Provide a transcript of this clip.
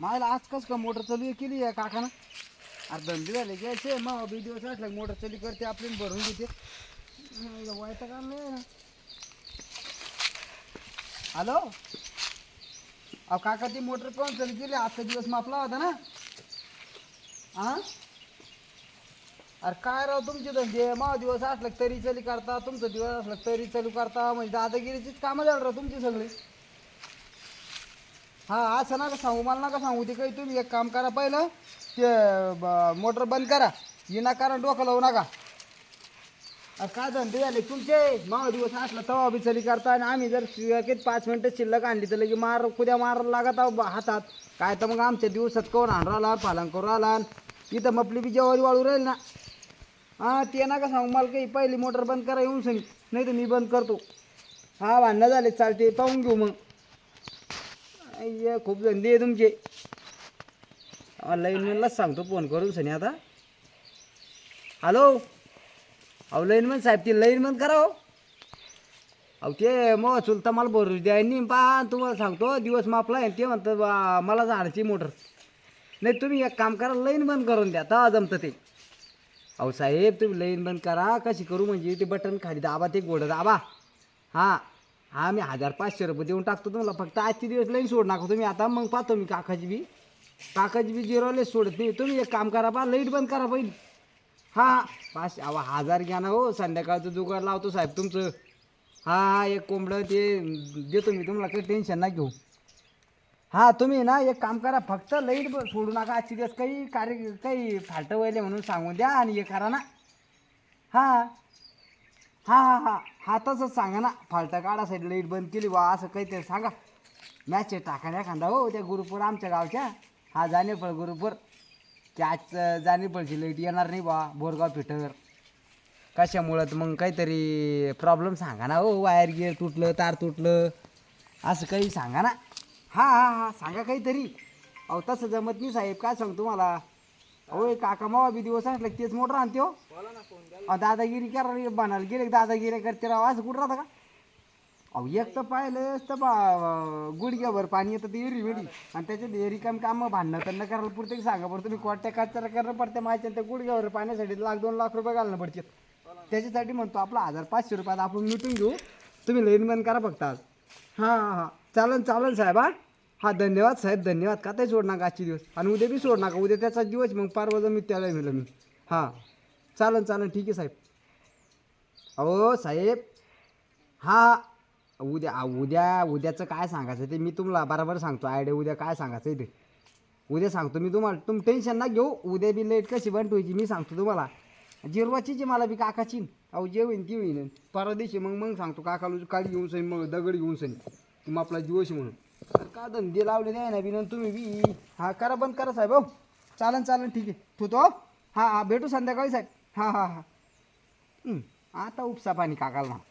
मला आज कस का मोटर चालू केली आहे काकानं? अरे धंदे झाले घ्यायचे. मग बी दिवस असला मोटर चालू करते आपली भरून घेते. वायचं काम नाही ना. हॅलो? अहो काका ती मोटर पण चालू केली आजचा दिवस मापला होता ना. हा अरे काय राव तुमचे धंदे? मग दिवस असले तरी चालू करता तुमचा दिवस असला तरी चालू करता. म्हणजे दादागिरीचीच कामं झालं राव तुमची सगळी. हा असं नका सांगू मला नका सांगू. ते काही तुम्ही एक काम करा पहिलं ते मोटर बंद करा. विनाकारण डोकं लावू नका. अरे काय धंदे झाले तुमचे? मग दिवस असला तवा बिचारी करता आणि आम्ही जर किती पाच मिनटं शिल्लक आणली तर लगे मार कुद्या मार लागत आहो बा- हातात. काय तर मग आमच्या दिवसात कोण आण राहिला पालन करू राहिला इथं मपली बी जेवारी वाळू राहील ना. हां ते नका सांगू मला काही पहिली मोटर बंद करा येऊन सांग. नाही तर मी बंद करतो. हा भांडणं झाले चालते पाहून घेऊ मग. अय्या खूप धंदे आहे तुमचे. लाईनमॅनलाच सांगतो फोन करून सनी आता. हॅलो अहो लाईनमॅन साहेब ती लाईनमॅन करा हो. अहो ते मग चुलता मला भरू द्या. नी पा तुम्हाला सांगतो दिवस मापला आहे ते म्हणतात बा मला झाडाची मोटर. नाही तुम्ही एक काम करा लाईन बंद करून द्या. तर जमतं ते. अहो साहेब तुम्ही लाईन बंद करा. कशी करू म्हणजे ते बटन खाली दाबा ते गोडं दाबा. हां. हां मी हजार पाचशे रुपये देऊन टाकतो तुम्हाला. फक्त आजचे दिवस लाईन सोड नका तुम्ही. आता मग पाहतो मी काकाची बी. काकाची बी जिरोलेच सोडत नाही. तुम्ही एक काम करा पा लाइट बंद करा पहिली. हां पाचशे अहो हजार घ्या ना हो. संध्याकाळचं जुगाड लावतो साहेब तुमचं. हा एक कोंबडं ते देतो मी तुम्हाला काही टेन्शन ना घेऊ. हां तुम्ही ना एक काम करा फक्त लाइट ब- सोडू नका. आजचे दिवस काही कार्य काही फाल्ट व्हायले म्हणून सांगून द्या आणि हे करा ना. हां. हां हां हां. हा तसंच सांगा ना. फालता साईड लाइट बंद केली वा असं काहीतरी सांगा. मॅच टाका एखादा हो त्या गुरुपूर आमच्या गावच्या. हा जाणेफळ गुरुपूर. की आज जाणेफळची लाइट येणार नाही बा बोरगाव फिटर कशामुळं तर मग काहीतरी प्रॉब्लेम सांगा ना हो. वायर गिअर तुटलं तार तुटलं. असं काही सांगा ना. हा हा हा. सांगा काहीतरी. अहो तसं जमत नाही साहेब. काय सांगतो मला अहो काका मावा बी दिवस असला की तेच मोटर राहते हो अहो, दादागिरी करा बनायला गेले की दादागिरी करते राव असं कुठं राहतं का? अहो एक तर पाहिलंच तर बा गुडघ्यावर पाणी येतं ते एरी वेडी. आणि त्याच्यात एरी काम काम भांडणं त्यांना करायला पुरते की सांगा बरं तुम्ही कोट्या कचरा करणं पडते माझ्या त्या गुडघ्यावर पाण्यासाठी लाख दोन लाख रुपये घालणं पडते त्याच्यासाठी म्हणतो आपला हजार पाचशे रुपयात आपण मिटून घेऊ. तुम्ही लाईन बंद करा फक्त आज. हां हां हां. चालन चालन साहेब हा. हा धन्यवाद साहेब धन्यवाद. का ते सोड नका आजचे दिवस? आणि उद्या बी सोड नका उद्या त्याचा दिवस मग पार मी त्याला मिळलं मी. हां. चालन चालन. ठीक आहे साहेब. अहो साहेब. हा उद्या उद्या उद्याचं काय सांगायचं ते मी तुम्हाला बरोबर सांगतो. आयडिया उद्या काय सांगायचं आहे ते. उद्या सांगतो मी तुम्हाला. तुम्ही टेन्शन ना घेऊ. उद्या बी लेट कशी बंद व्हायची मी सांगतो तुम्हाला. जिरवाची जी मला बी काकाची. अहो जे होईन ती होईन. परवा दिवशी मग मग सांगतो. काकालू काळी घेऊन सनी मग दगड घेऊन सनी. तुम्ही आपला जीवशी म्हणून. का धंदे लावले नाही ना बिन तुम्ही बी? हा करा बंद करा साहेब हो. चालन चालन ठीक आहे. ठेवतो हो. हां हां भेटू संध्याकाळी साहेब. हां हां हां. आता उपसा पाणी काकाला म्हणा